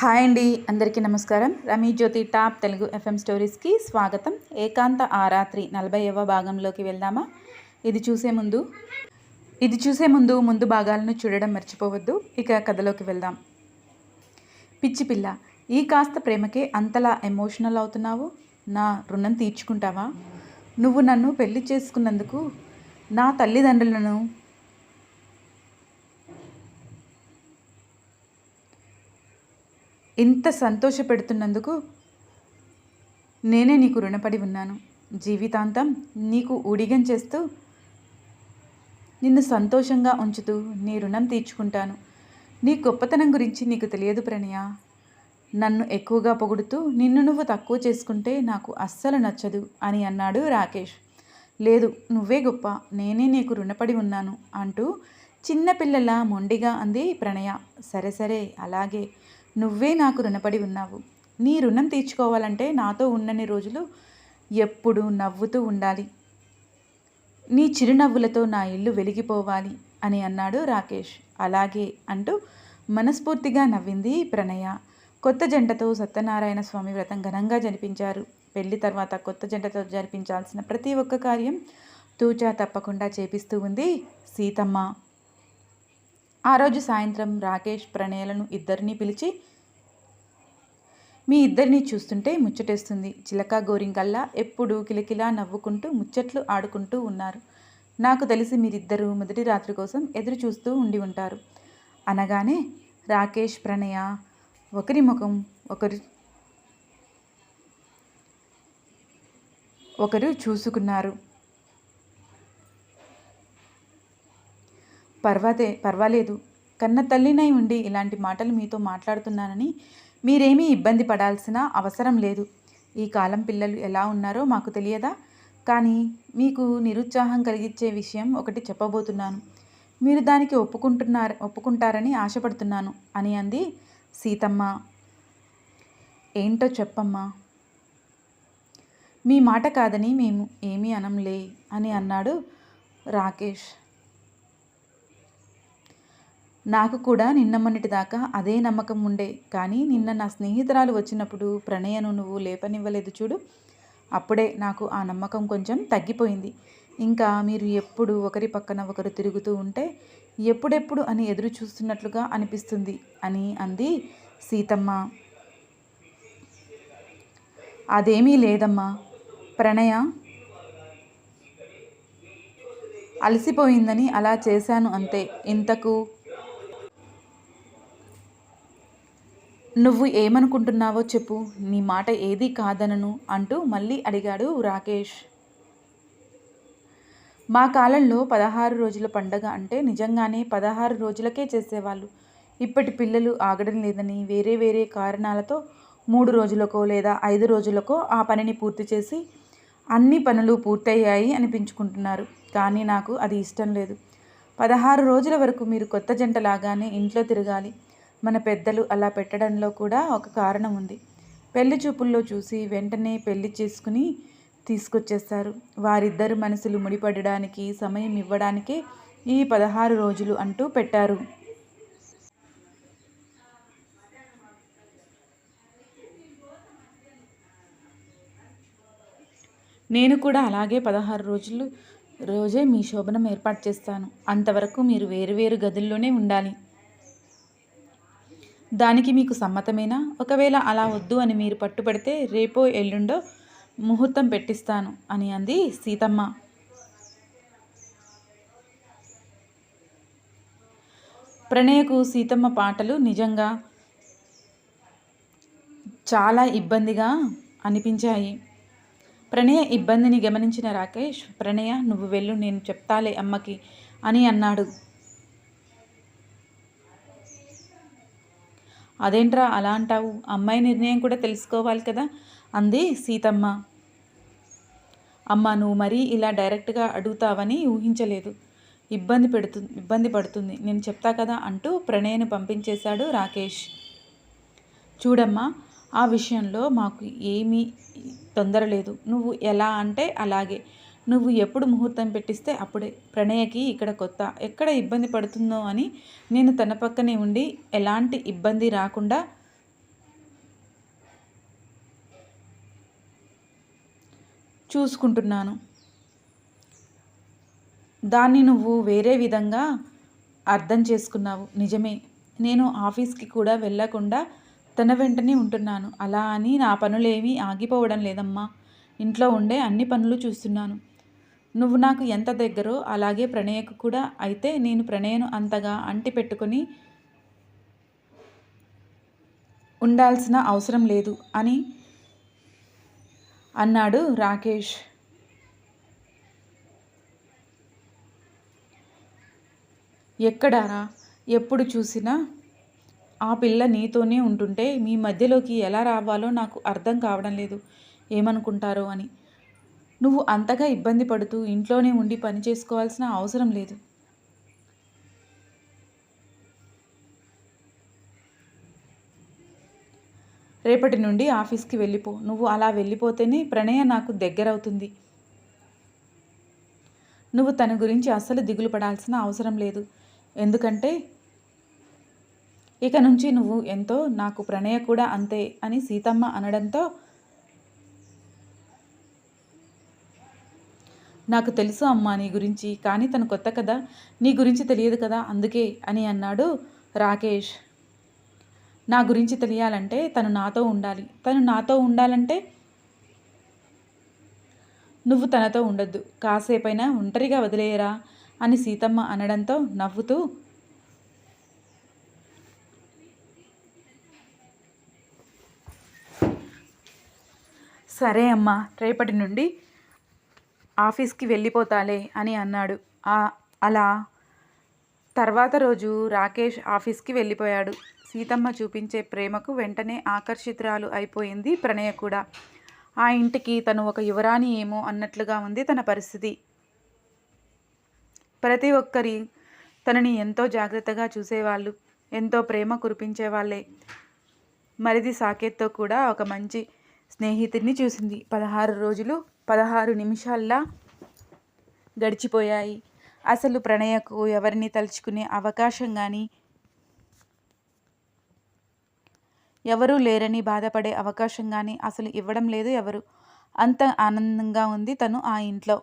Hi అండి అందరికీ నమస్కారం. రమీ జ్యోతి టాప్ తెలుగు ఎఫ్ఎం స్టోరీస్కి స్వాగతం. ఏకాంత ఆ రాత్రి నలభైవ భాగంలోకి వెళ్దామా? ఇది చూసే ముందు ఇది చూసే ముందు ముందు భాగాలను చూడడం మర్చిపోవద్దు. ఇక కథలోకి వెళ్దాం. పిచ్చి పిల్ల ఈ కాస్త ప్రేమకే అంతలా ఎమోషనల్ అవుతున్నావు? నా రుణం తీర్చుకుంటావా? నువ్వు నన్ను పెళ్ళి చేసుకున్నందుకు నా తల్లిదండ్రులను ఇంత సంతోషపెడుతున్నందుకు నేనే నీకు రుణపడి ఉన్నాను. జీవితాంతం నీకు ఊడిగం చేస్తూ నిన్ను సంతోషంగా ఉంచుతూ నీ రుణం తీర్చుకుంటాను. నీ గొప్పతనం గురించి నీకు తెలియదు ప్రణయ. నన్ను ఎక్కువగా పొగుడుతూ నిన్ను నువ్వు తక్కువ చేసుకుంటే నాకు అస్సలు నచ్చదు అని అన్నాడు రాకేష్. లేదు నువ్వే గొప్ప నేనే నీకు రుణపడి ఉన్నాను అంటూ చిన్నపిల్లల మొండిగా అంది ప్రణయ. సరే సరే అలాగే. నువ్వే నాకు రుణపడి ఉన్నావు. నీ రుణం తీర్చుకోవాలంటే నాతో ఉన్నన్ని రోజులు ఎప్పుడు నవ్వుతూ ఉండాలి. నీ చిరునవ్వులతో నా ఇల్లు వెలిగిపోవాలి అని అన్నాడు రాకేష్. అలాగే అంటూ మనస్ఫూర్తిగా నవ్వింది ప్రణయ. కొత్త జంటతో సత్యనారాయణ స్వామి వ్రతం ఘనంగా జరిపించారు. పెళ్ళి తర్వాత కొత్త జంటతో జరిపించాల్సిన ప్రతి ఒక్క కార్యం తూచా తప్పకుండా చేపిస్తూ ఉంది సీతమ్మ. ఆ రోజు సాయంత్రం రాకేష్ ప్రణయలను ఇద్దరిని పిలిచి మీ ఇద్దరిని చూస్తుంటే ముచ్చటేస్తుంది. చిలక గోరింకల్లా ఎప్పుడు కిలకిలా నవ్వుకుంటూ ముచ్చట్లు ఆడుకుంటూ ఉన్నారు. నాకు తెలిసి మీరిద్దరూ మొదటి రాత్రి కోసం ఎదురు చూస్తూ ఉండి ఉంటారు అనగానే రాకేష్ ప్రణయ ఒకరి ముఖం ఒకరు ఒకరు చూసుకున్నారు. పర్వాదే పర్వాలేదు. కన్న తల్లినై ఉండి ఇలాంటి మాటలు మీతో మాట్లాడుతున్నానని మీరేమీ ఇబ్బంది పడాల్సిన అవసరం లేదు. ఈ కాలం పిల్లలు ఎలా ఉన్నారో మాకు తెలియదా? కానీ మీకు నిరుత్సాహం కలిగించే విషయం ఒకటి చెప్పబోతున్నాను. మీరు దానికి ఒప్పుకుంటున్నారు ఒప్పుకుంటారని ఆశపడుతున్నాను అని అంది సీతమ్మ. ఏంటో చెప్పమ్మా. మీ మాట కాదని మేము ఏమీ అనంలే అని అన్నాడు రాకేష్. నాకు కూడా నిన్న మొన్నటి దాకా అదే నమ్మకం ఉండే. కానీ నిన్న నా స్నేహితురాలు వచ్చినప్పుడు ప్రణయను నువ్వు లేపనివ్వలేదు చూడు. అప్పుడే నాకు ఆ నమ్మకం కొంచెం తగ్గిపోయింది. ఇంకా మీరు ఎప్పుడు ఒకరి పక్కన ఒకరు తిరుగుతూ ఉంటే ఎప్పుడెప్పుడు అని ఎదురు చూస్తున్నట్లుగా అనిపిస్తుంది అని అంది సీతమ్మ. అదేమీ లేదమ్మా. ప్రణయ అలసిపోయిందని అలా చేశాను అంతే. ఇంతకు నువ్వు ఏమనుకుంటున్నావో చెప్పు నీ మాట ఏది కాదనను అంటూ మళ్ళీ అడిగాడు రాకేష్. మా కాలంలో పదహారు రోజుల పండగ అంటే నిజంగానే పదహారు రోజులకే చేసేవాళ్ళు. ఇప్పటి పిల్లలు ఆగడం లేదని వేరే వేరే కారణాలతో మూడు రోజులకో లేదా ఐదు రోజులకో ఆ పనిని పూర్తి చేసి అన్ని పనులు పూర్తయ్యాయి అనిపించుకుంటున్నారు. కానీ నాకు అది ఇష్టం లేదు. పదహారు రోజుల వరకు మీరు కొత్త జంటలాగానే ఇంట్లో తిరగాలి. మన పెద్దలు అలా పెట్టడంలో కూడా ఒక కారణం ఉంది. పెళ్ళి చూపుల్లో చూసి వెంటనే పెళ్ళి చేసుకుని తీసుకొచ్చేస్తారు. వారిద్దరు మనసులు ముడిపడడానికి సమయం ఇవ్వడానికే ఈ పదహారు రోజులు అంటూ పెట్టారు. నేను కూడా అలాగే పదహారు రోజులు రోజే మీ శోభనం ఏర్పాటు చేస్తాను. అంతవరకు మీరు వేరు వేరు గదుల్లోనే ఉండాలి. దానికి మీకు సమ్మతమేనా? ఒకవేళ అలా వద్దు అని మీరు పట్టుబడితే రేపో ఎల్లుండో ముహూర్తం పెట్టిస్తాను అని అంది సీతమ్మ. ప్రణయకు సీతమ్మ పాటలు నిజంగా చాలా ఇబ్బందిగా అనిపించాయి. ప్రణయ ఇబ్బందిని గమనించిన రాకేష్ ప్రణయ నువ్వు వెళ్ళు నేను చెప్తాలే అమ్మకి అని అన్నాడు. అదేంట్రా అలా అంటావు? అమ్మాయి నిర్ణయం కూడా తెలుసుకోవాలి కదా? అంది సీతమ్మ. అమ్మ నువ్వు మరీ ఇలా డైరెక్ట్గా అడుగుతావని ఊహించలేదు. ఇబ్బంది పెడుతు ఇబ్బంది పడుతుంది. నేను చెప్తా కదా అంటూ ప్రణయను పంపించేశాడు రాకేష్. చూడమ్మా ఆ విషయంలో మాకు ఏమీ తొందర లేదు నువ్వు ఎలా అంటే అలాగే. నువ్వు ఎప్పుడు ముహూర్తం పెట్టిస్తే అప్పుడే. ప్రణయకి ఇక్కడ కొత్త ఎక్కడ ఇబ్బంది పడుతుందో అని నేను తన పక్కనే ఉండి ఎలాంటి ఇబ్బంది రాకుండా చూసుకుంటున్నాను. దాన్ని నువ్వు వేరే విధంగా అర్థం చేసుకున్నావు. నిజమే నేను ఆఫీస్కి కూడా వెళ్ళకుండా తన వెంటనే ఉంటున్నాను. అలా అని నా పనులేమీ ఆగిపోవడం లేదమ్మా. ఇంట్లో ఉండే అన్ని పనులు చూస్తున్నాను. నువ్వు నాకు ఎంత దగ్గరో అలాగే ప్రణయకు కూడా అయితే నేను ప్రణయను అంతగా అంటి పెట్టుకొని ఉండాల్సిన అవసరం లేదు అని అన్నాడు రాకేష్. ఎక్కడారా? ఎప్పుడు చూసినా? ఆ పిల్ల నీతోనే ఉంటుంటే మీ మధ్యలోకి ఎలా రావాలో నాకు అర్థం కావడం లేదు. ఏమనుకుంటారో అని. నువ్వు అంతగా ఇబ్బంది పడుతూ ఇంట్లోనే ఉండి పని చేసుకోవాల్సిన అవసరం లేదు. రేపటి నుండి ఆఫీస్కి వెళ్ళిపో. నువ్వు అలా వెళ్ళిపోతేనే ప్రణయ నాకు దగ్గరవుతుంది. నువ్వు తన గురించి అస్సలు దిగులు పడాల్సిన అవసరం లేదు. ఎందుకంటే ఇక నుంచి నువ్వు ఎంతో నాకు ప్రణయ కూడా అంతే అని సీతమ్మ అనడంతో నాకు తెలుసు అమ్మా నీ గురించి కానీ తను కొత్త కదా నీ గురించి తెలియదు కదా అందుకే అని అన్నాడు రాకేష్. నా గురించి తెలియాలంటే తను నాతో ఉండాలి. తను నాతో ఉండాలంటే నువ్వు తనతో ఉండొద్దు. కాసేపైనా ఒంటరిగా వదిలేయరా అని సీతమ్మ అనడంతో నవ్వుతూ సరే అమ్మా రేపటి నుండి ఆఫీస్కి వెళ్ళిపోతాలే అని అన్నాడు. అలా తర్వాత రోజు రాకేష్ ఆఫీస్కి వెళ్ళిపోయాడు. సీతమ్మ చూపించే ప్రేమకు వెంటనే ఆకర్షితురాలు అయిపోయింది ప్రణయ కూడా. ఆ ఇంటికి తను ఒక యువరాణి ఏమో అన్నట్లుగా ఉంది తన పరిస్థితి. ప్రతి ఒక్కరి తనని ఎంతో జాగ్రత్తగా చూసేవాళ్ళు ఎంతో ప్రేమ కురిపించేవాళ్ళే. మరిది సాకేత్తో కూడా ఒక మంచి స్నేహితుడిని చూసింది. పదహారు రోజులు పదహారు నిమిషాల్లా గడిచిపోయాయి. అసలు ప్రణయకు ఎవరిని తలుచుకునే అవకాశం కానీ ఎవరూ లేరని బాధపడే అవకాశం కానీ అసలు ఇవ్వడం లేదు ఎవరు. అంత ఆనందంగా ఉంది తను ఆ ఇంట్లో.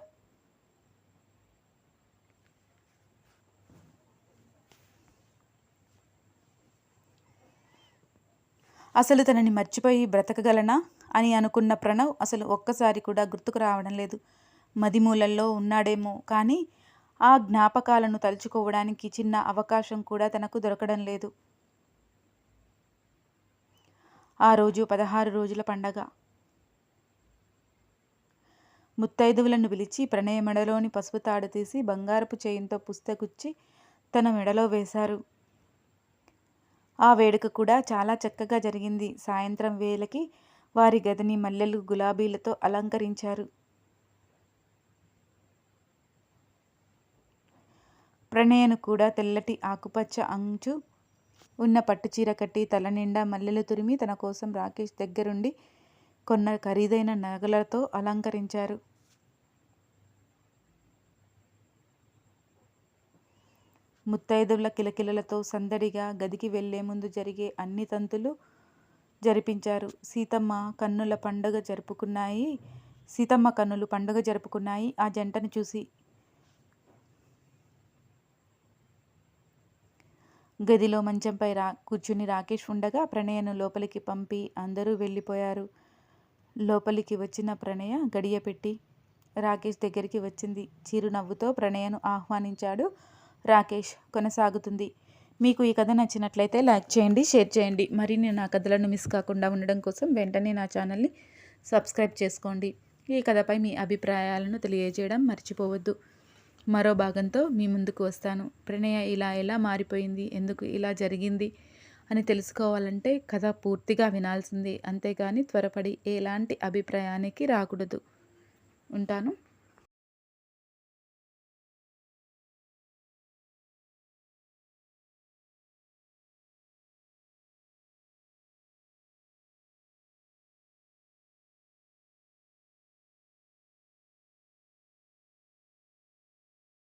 అసలు తనని మర్చిపోయి బ్రతకగలనా? అని అనుకున్న ప్రణవ్ అసలు ఒక్కసారి కూడా గుర్తుకు రావడం లేదు. మదిమూలల్లో ఉన్నాడేమో కానీ ఆ జ్ఞాపకాలను తలుచుకోవడానికి చిన్న అవకాశం కూడా తనకు దొరకడం లేదు. ఆ రోజు పదహారు రోజుల పండగ. ముత్తైదువులను పిలిచి ప్రణయ మెడలోని పసుపు తాడు తీసి బంగారపు చేయంతో పుస్తకుచ్చి తన మెడలో వేశారు. ఆ వేడుక కూడా చాలా చక్కగా జరిగింది. సాయంత్రం వేళకి వారి గదిని మల్లెలు గులాబీలతో అలంకరించారు. ప్రణయను కూడా తెల్లటి ఆకుపచ్చ అంచు ఉన్న పట్టుచీర కట్టి తలనిండా మల్లెలు తురిమి తన కోసం రాకేష్ దగ్గరుండి కొన్న ఖరీదైన నగలతో అలంకరించారు. ముత్తైదుల కిలకిలలతో సందడిగా గదికి వెళ్ళే ముందు జరిగే అన్ని తంతులు జరిపించారు. సీతమ్మ కన్నుల పండుగ జరుపుకున్నాయి. సీతమ్మ కన్నులు పండుగ జరుపుకున్నాయి. ఆ జంటను చూసి గదిలో మంచంపై రా కూర్చుని రాకేష్ ఉండగా ప్రణయను లోపలికి పంపి అందరూ వెళ్ళిపోయారు. లోపలికి వచ్చిన ప్రణయ గడియపెట్టి రాకేష్ దగ్గరికి వచ్చింది. చిరునవ్వుతో ప్రణయను ఆహ్వానించాడు. రాకేష్ కొనసాగుతుంది. మీకు ఈ కథ నచ్చినట్లయితే లైక్ చేయండి షేర్ చేయండి. మరిన్ని నా కథలను మిస్ కాకుండా ఉండడం కోసం వెంటనే నా ఛానల్ని సబ్స్క్రైబ్ చేసుకోండి. ఈ కథపై మీ అభిప్రాయాలను తెలియజేయడం మర్చిపోవద్దు. మరో భాగంతో మీ ముందుకు వస్తాను. ప్రణయ ఇలా ఎలా మారిపోయింది? ఎందుకు ఇలా జరిగింది? అని తెలుసుకోవాలంటే కథ పూర్తిగా వినాల్సిందే. అంతేగాని త్వరపడి ఎలాంటి అభిప్రాయానికి రాకూడదు. ఉంటాను.